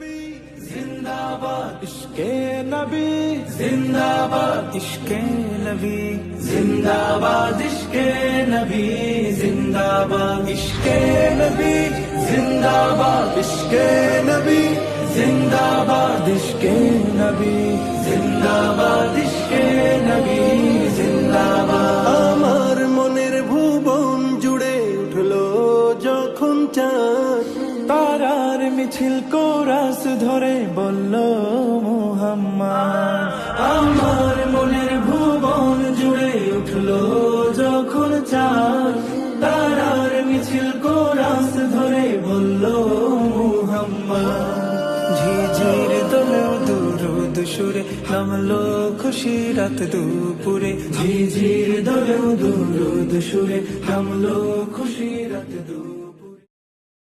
নবী, জিন্দাবাদ ইশকে নবী। জিন্দাবাদ ইশকে নবী। জিন্দাবাদ ইশকে নবী। আমার মনের ভুবন জুড়ে উঠল যখন চাঁদ তারার মিছিল কোরাস ধরে বলল, মুহাম্মদ। আমার মনের ভুবন জুড়ে উঠল যখন চাঁদ। তারার মিছিল কোরাস ধরে বলল, মুহাম্মদ। ঝিঝির দলেও দুরুদ সুরে নামলো খুশি রাত দুপুরে। ঝিঝির দলেও দুরুদ সুরে নামলো খুশি